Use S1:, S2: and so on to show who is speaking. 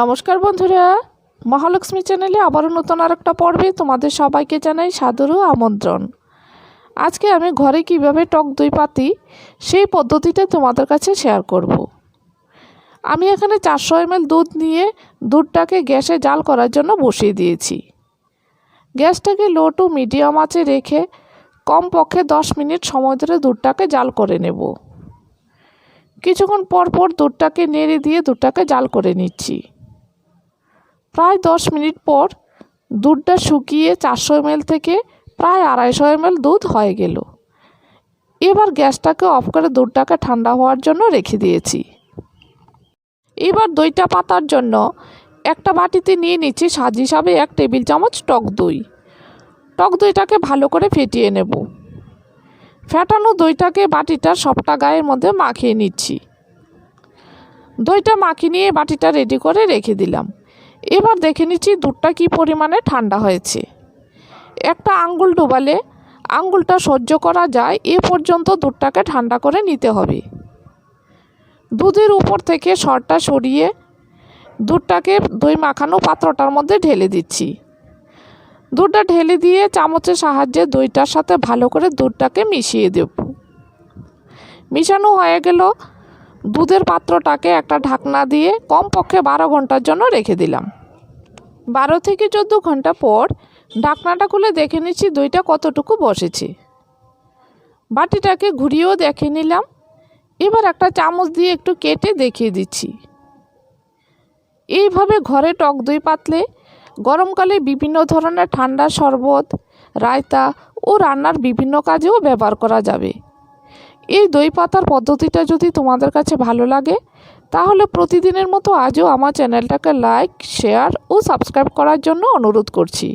S1: নমস্কার বন্ধুরা। মহালক্ষ্মী চ্যানেলে আবারও নতুন আর একটা পর্বে তোমাদের সবাইকে জানাই সাদর আমন্ত্রণ। আজকে আমি ঘরে কীভাবে টক দই পাতি, সেই পদ্ধতিটা তোমাদের কাছে শেয়ার করব। আমি এখানে চারশো এমএল দুধ নিয়ে দুধটাকে গ্যাসে জাল করার জন্য বসিয়ে দিয়েছি। গ্যাসটাকে লো টু মিডিয়াম আঁচে রেখে কমপক্ষে দশ মিনিট সময় ধরে দুধটাকে জাল করে নেব। কিছুক্ষণ পর পর দুধটাকে নেড়ে দিয়ে দুধটাকে জাল করে নিচ্ছি। প্রায় দশ মিনিট পর দুধটা শুকিয়ে চারশো এমএল থেকে প্রায় আড়াইশো এমএল দুধ হয়ে গেল। এবার গ্যাসটাকে অফ করে দুধটাকে ঠান্ডা হওয়ার জন্য রেখে দিয়েছি। এবার দইটা পাতার জন্য একটা বাটিতে নিয়ে নিচ্ছি সাজ হিসাবে এক টেবিল চামচ টক দই। টক দইটাকে ভালো করে ফেটিয়ে নেব। ফেটানো দইটাকে বাটিটার সবটা গায়ের মধ্যে মাখিয়ে নিচ্ছি। দইটা মাখিয়ে নিয়ে বাটিটা রেডি করে রেখে দিলাম। এবার দেখে নিচ্ছি দুধটা কী পরিমাণে ঠান্ডা হয়েছে। একটা আঙ্গুল ডোবালে আঙ্গুলটা সহ্য করা যায়, এ পর্যন্ত দুধটাকে ঠান্ডা করে নিতে হবে। দুধের উপর থেকে সরটা সরিয়ে দুধটাকে দই মাখানো পাত্রটার মধ্যে ঢেলে দিচ্ছি। দুধটা ঢেলে দিয়ে চামচের সাহায্যে দইটার সাথে ভালো করে দুধটাকে মিশিয়ে দেব। মিশানো হয়ে গেল দুধের পাত্রটাকে একটা ঢাকনা দিয়ে কমপক্ষে বারো ঘণ্টার জন্য রেখে দিলাম। বারো থেকে চোদ্দ ঘণ্টা পর ঢাকনাটা খুলে দেখে নিচ্ছি দইটা কতটুকু বসেছে। বাটিটাকে ঘুরিয়েও দেখে নিলাম। এবার একটা চামচ দিয়ে একটু কেটে দেখিয়ে দিচ্ছি। এইভাবে ঘরে টক দই পাতলে গরমকালে বিভিন্ন ধরনের ঠান্ডা শরবত, রায়তা ও রান্নার বিভিন্ন কাজেও ব্যবহার করা যাবে। এই দই পাতার পদ্ধতিটা যদি তোমাদের কাছে ভালো লাগে, তাহলে প্রতিদিনের মতো আজও আমার চ্যানেলটাকে লাইক শেয়ার ও সাবস্ক্রাইব করার জন্য অনুরোধ করছি।